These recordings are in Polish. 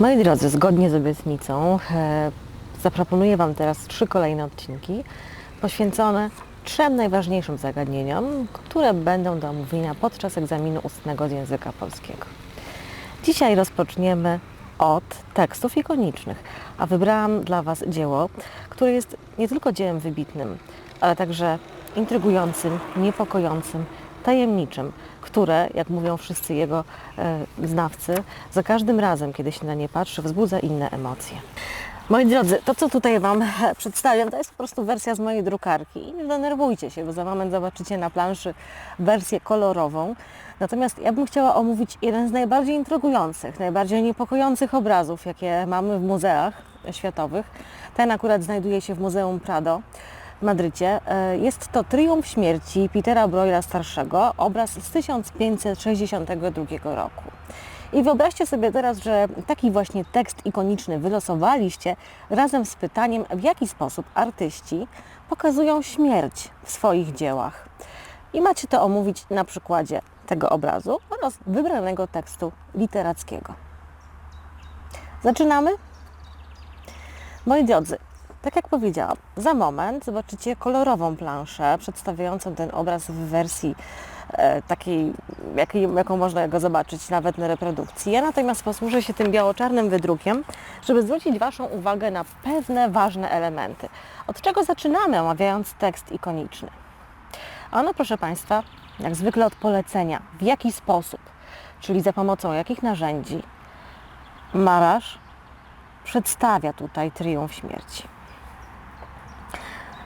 Moi drodzy, zgodnie z obietnicą e, zaproponuję Wam teraz trzy kolejne odcinki poświęcone trzem najważniejszym zagadnieniom, które będą do omówienia podczas egzaminu ustnego z języka polskiego. Dzisiaj rozpoczniemy od tekstów ikonicznych, a wybrałam dla Was dzieło, które jest nie tylko dziełem wybitnym, ale także intrygującym, niepokojącym, tajemniczym, które, jak mówią wszyscy jego e, znawcy, za każdym razem, kiedy się na nie patrzy, wzbudza inne emocje. Moi drodzy, to co tutaj Wam przedstawiam, to jest po prostu wersja z mojej drukarki i nie denerwujcie się, bo za moment zobaczycie na planszy wersję kolorową. Natomiast ja bym chciała omówić jeden z najbardziej intrygujących, najbardziej niepokojących obrazów, jakie mamy w muzeach światowych. Ten akurat znajduje się w Muzeum Prado Madrycie. E, Jest to Triumf Śmierci Petera Broila starszego, obraz z 1562 roku. I wyobraźcie sobie teraz, że taki właśnie tekst ikoniczny wylosowaliście razem z pytaniem, w jaki sposób artyści pokazują śmierć w swoich dziełach. I macie to omówić na przykładzie tego obrazu oraz wybranego tekstu literackiego. Zaczynamy? Moi drodzy, tak jak powiedziałam, za moment zobaczycie kolorową planszę przedstawiającą ten obraz w wersji e, takiej, jakiej, jaką można go zobaczyć nawet na reprodukcji. Ja natomiast posłużę się tym biało-czarnym wydrukiem, żeby zwrócić Waszą uwagę na pewne ważne elementy. Od czego zaczynamy omawiając tekst ikoniczny? Ano, proszę Państwa, jak zwykle od polecenia, w jaki sposób, czyli za pomocą jakich narzędzi malarz przedstawia tutaj triumf śmierci.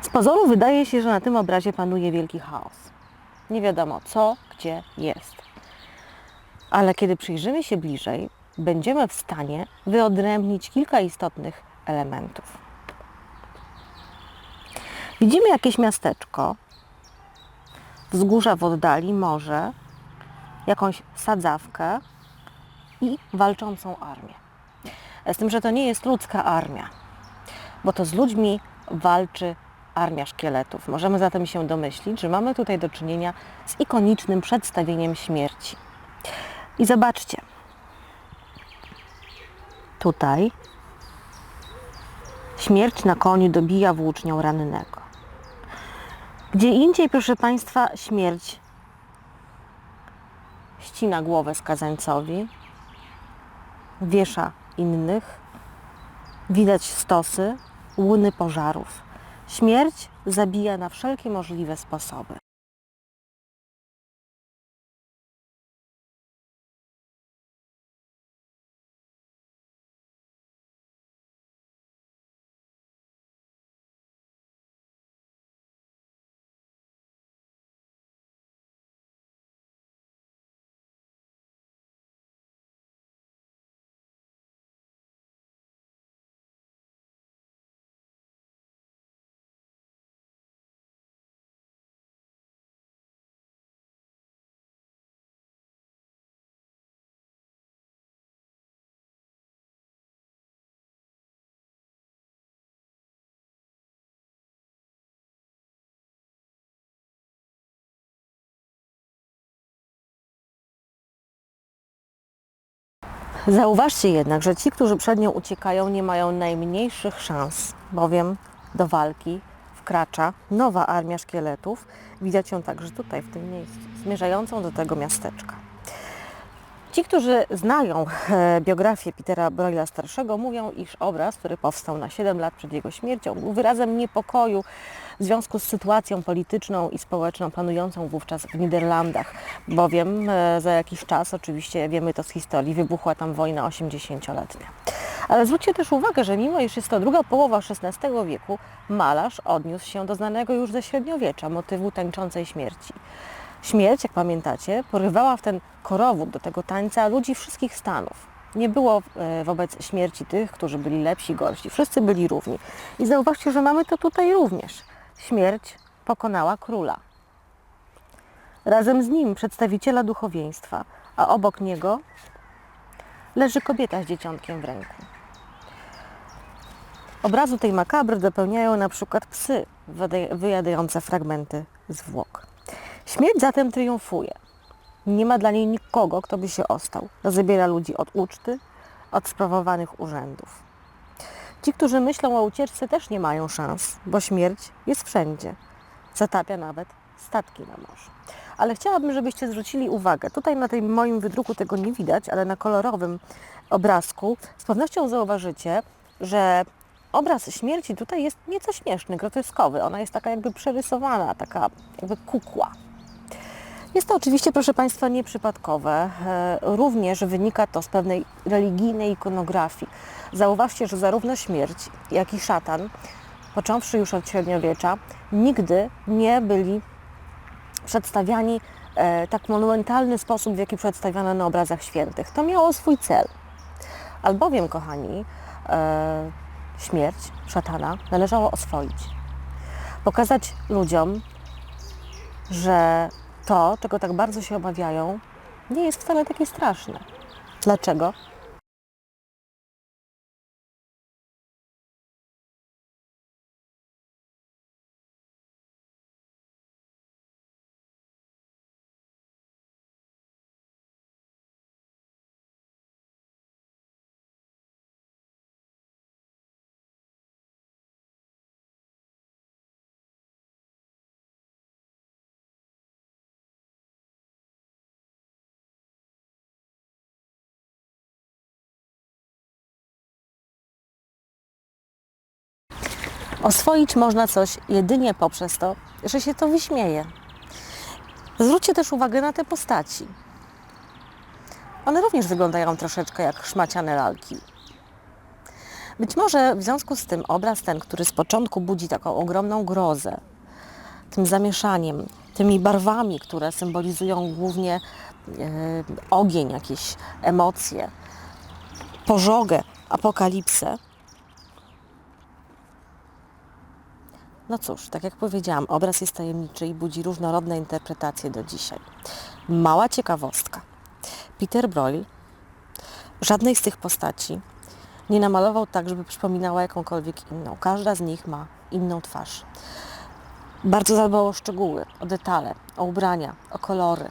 Z pozoru wydaje się, że na tym obrazie panuje wielki chaos. Nie wiadomo co, gdzie jest. Ale kiedy przyjrzymy się bliżej, będziemy w stanie wyodrębnić kilka istotnych elementów. Widzimy jakieś miasteczko, wzgórza w oddali, morze, jakąś sadzawkę i walczącą armię. Z tym, że to nie jest ludzka armia, bo to z ludźmi walczy armia szkieletów. Możemy zatem się domyślić, że mamy tutaj do czynienia z ikonicznym przedstawieniem śmierci. I zobaczcie, tutaj śmierć na koniu dobija włócznią rannego. Gdzie indziej, proszę Państwa, śmierć ścina głowę skazańcowi, wiesza innych, widać stosy, łuny pożarów. Śmierć zabija na wszelkie możliwe sposoby. Zauważcie jednak, że ci, którzy przed nią uciekają, nie mają najmniejszych szans, bowiem do walki wkracza nowa armia szkieletów. Widać ją także tutaj, w tym miejscu, zmierzającą do tego miasteczka. Ci, którzy znają e, biografię Petera Broila starszego, mówią, iż obraz, który powstał na 7 lat przed jego śmiercią, był wyrazem niepokoju w związku z sytuacją polityczną i społeczną panującą wówczas w Niderlandach, bowiem e, za jakiś czas, oczywiście wiemy to z historii, wybuchła tam wojna 80-letnia. Ale zwróćcie też uwagę, że mimo iż jest to druga połowa XVI wieku, malarz odniósł się do znanego już ze średniowiecza motywu tańczącej śmierci. Śmierć, jak pamiętacie, porywała w ten korowód do tego tańca ludzi wszystkich stanów. Nie było e, wobec śmierci tych, którzy byli lepsi, gorsi. Wszyscy byli równi. I zauważcie, że mamy to tutaj również. Śmierć pokonała króla. Razem z nim przedstawiciela duchowieństwa, a obok niego leży kobieta z dzieciątkiem w ręku. Obrazu tej makabry dopełniają na przykład psy wyjadające fragmenty zwłok. Śmierć zatem triumfuje. Nie ma dla niej nikogo, kto by się ostał. Zabiera ludzi od uczty, od sprawowanych urzędów. Ci, którzy myślą o ucieczce, też nie mają szans, bo śmierć jest wszędzie. Zatapia nawet statki na morzu. Ale chciałabym, żebyście zwrócili uwagę, tutaj na tym moim wydruku tego nie widać, ale na kolorowym obrazku z pewnością zauważycie, że obraz śmierci tutaj jest nieco śmieszny, groteskowy. Ona jest taka jakby przerysowana, taka jakby kukła. Jest to oczywiście, proszę Państwa, nieprzypadkowe. E, Również wynika to z pewnej religijnej ikonografii. Zauważcie, że zarówno śmierć, jak i szatan, począwszy już od średniowiecza, nigdy nie byli przedstawiani e, tak monumentalny sposób, w jaki przedstawiano na obrazach świętych. To miało swój cel. Albowiem, kochani, e, śmierć szatana należało oswoić. Pokazać ludziom, że to, czego tak bardzo się obawiają, nie jest wcale takie straszne. Dlaczego? Oswoić można coś jedynie poprzez to, że się to wyśmieje. Zwróćcie też uwagę na te postaci. One również wyglądają troszeczkę jak szmaciane lalki. Być może w związku z tym obraz ten, który z początku budzi taką ogromną grozę, tym zamieszaniem, tymi barwami, które symbolizują głównie e, ogień, jakieś emocje, pożogę, apokalipsę, No cóż, tak jak powiedziałam, obraz jest tajemniczy i budzi różnorodne interpretacje do dzisiaj. Mała ciekawostka. Peter Broyle żadnej z tych postaci nie namalował tak, żeby przypominała jakąkolwiek inną. Każda z nich ma inną twarz. Bardzo zadbał o szczegóły, o detale, o ubrania, o kolory.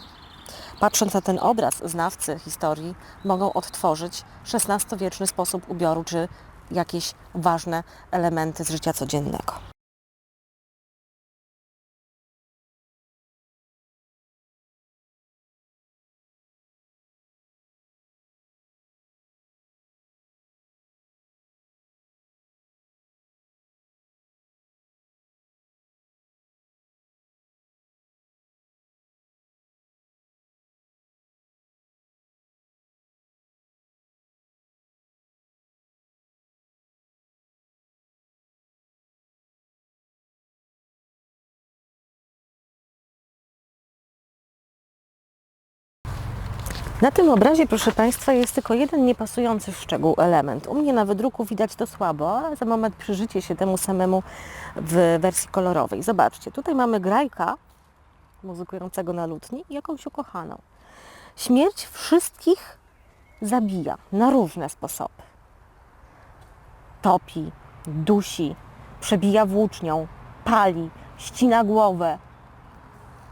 Patrząc na ten obraz, znawcy historii mogą odtworzyć XVI-wieczny sposób ubioru czy jakieś ważne elementy z życia codziennego. Na tym obrazie, proszę Państwa, jest tylko jeden niepasujący szczegół, element. U mnie na wydruku widać to słabo, a za moment przyjrzycie się temu samemu w wersji kolorowej. Zobaczcie, tutaj mamy grajka muzykującego na lutni i jakąś ukochaną. Śmierć wszystkich zabija na różne sposoby. Topi, dusi, przebija włócznią, pali, ścina głowę.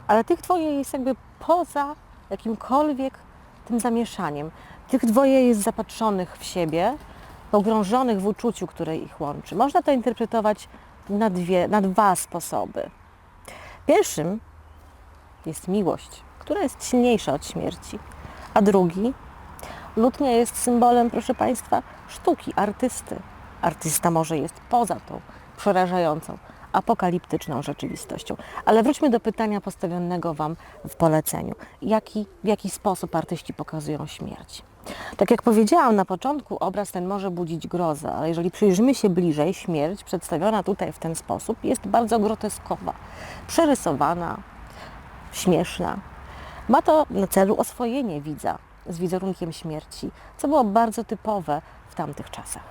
Ale tych dwoje jest jakby poza jakimkolwiek tym zamieszaniem. Tych dwoje jest zapatrzonych w siebie, pogrążonych w uczuciu, które ich łączy. Można to interpretować na, dwie, na dwa sposoby. Pierwszym jest miłość, która jest silniejsza od śmierci, a drugi, lutnia jest symbolem, proszę Państwa, sztuki, artysty. Artysta może jest poza tą przerażającą, apokaliptyczną rzeczywistością. Ale wróćmy do pytania postawionego Wam w poleceniu. Jaki, w jaki sposób artyści pokazują śmierć? Tak jak powiedziałam na początku, obraz ten może budzić grozę, ale jeżeli przyjrzymy się bliżej, śmierć przedstawiona tutaj w ten sposób jest bardzo groteskowa, przerysowana, śmieszna. Ma to na celu oswojenie widza z wizerunkiem śmierci, co było bardzo typowe w tamtych czasach.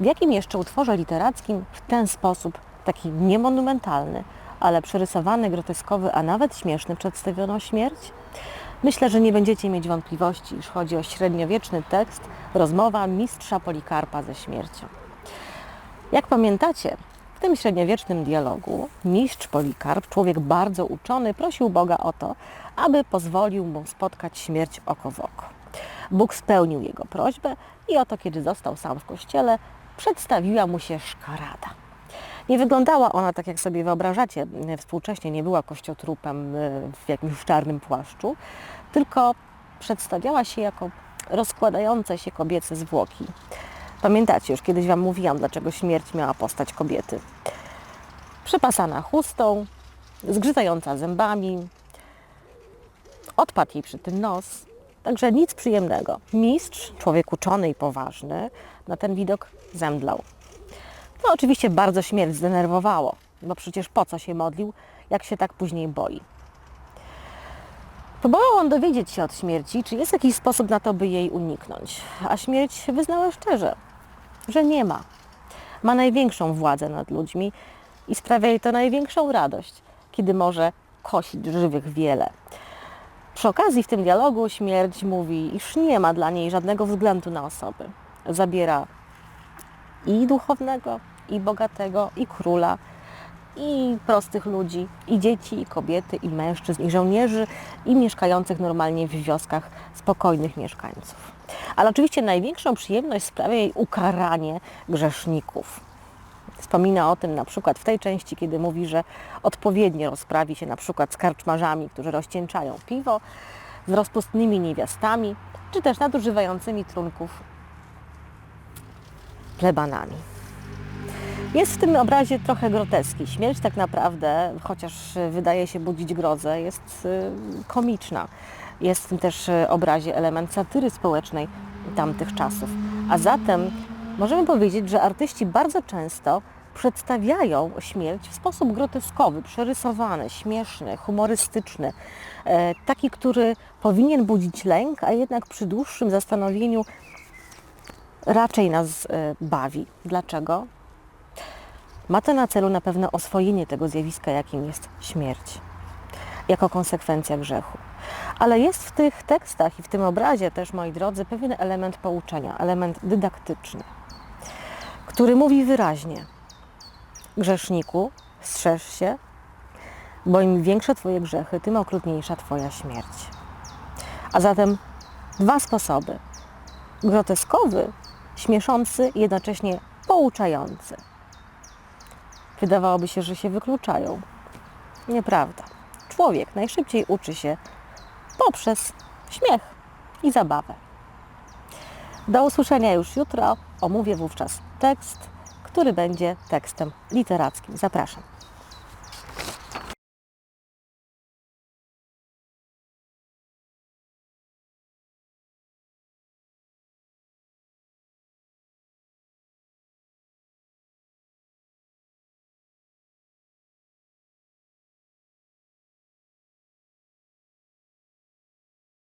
W jakim jeszcze utworze literackim w ten sposób taki niemonumentalny, ale przerysowany, groteskowy, a nawet śmieszny przedstawiono śmierć? Myślę, że nie będziecie mieć wątpliwości, iż chodzi o średniowieczny tekst, rozmowa mistrza Polikarpa ze śmiercią. Jak pamiętacie, w tym średniowiecznym dialogu mistrz Polikarp, człowiek bardzo uczony, prosił Boga o to, aby pozwolił mu spotkać śmierć oko w oko. Bóg spełnił jego prośbę i oto kiedy został sam w kościele, przedstawiła mu się szkarada. Nie wyglądała ona tak, jak sobie wyobrażacie współcześnie, nie była kościotrupem e, w jakimś czarnym płaszczu, tylko przedstawiała się jako rozkładające się kobiece zwłoki. Pamiętacie, już kiedyś Wam mówiłam, dlaczego śmierć miała postać kobiety. Przepasana chustą, zgrzytająca zębami, odpadł jej przy tym nos, także nic przyjemnego. Mistrz, człowiek uczony i poważny, na ten widok zemdlał. No oczywiście bardzo śmierć zdenerwowało, bo przecież po co się modlił, jak się tak później boi. Próbował on dowiedzieć się od śmierci, czy jest jakiś sposób na to, by jej uniknąć. A śmierć wyznała szczerze, że nie ma. Ma największą władzę nad ludźmi i sprawia jej to największą radość, kiedy może kosić żywych wiele. Przy okazji w tym dialogu śmierć mówi, iż nie ma dla niej żadnego względu na osoby. Zabiera i duchownego, i bogatego, i króla, i prostych ludzi, i dzieci, i kobiety, i mężczyzn, i żołnierzy, i mieszkających normalnie w wioskach spokojnych mieszkańców. Ale oczywiście największą przyjemność sprawia jej ukaranie grzeszników. Wspomina o tym na przykład w tej części, kiedy mówi, że odpowiednio rozprawi się na przykład z karczmarzami, którzy rozcieńczają piwo, z rozpustnymi niewiastami, czy też nadużywającymi trunków plebanami. Jest w tym obrazie trochę groteski. Śmierć tak naprawdę, chociaż wydaje się budzić grozę, jest y, komiczna. Jest w tym też y, obrazie element satyry społecznej tamtych czasów. A zatem możemy powiedzieć, że artyści bardzo często przedstawiają śmierć w sposób groteskowy, przerysowany, śmieszny, humorystyczny. E, taki, który powinien budzić lęk, a jednak przy dłuższym zastanowieniu raczej nas e, bawi. Dlaczego? Ma to na celu na pewno oswojenie tego zjawiska, jakim jest śmierć, jako konsekwencja grzechu. Ale jest w tych tekstach i w tym obrazie też, moi drodzy, pewien element pouczenia, element dydaktyczny, który mówi wyraźnie: Grzeszniku, strzeż się, bo im większe Twoje grzechy, tym okrutniejsza Twoja śmierć. A zatem dwa sposoby. Groteskowy, śmieszący jednocześnie pouczający. Wydawałoby się, że się wykluczają. Nieprawda. Człowiek najszybciej uczy się poprzez śmiech i zabawę. Do usłyszenia już jutro. Omówię wówczas tekst, który będzie tekstem literackim. Zapraszam.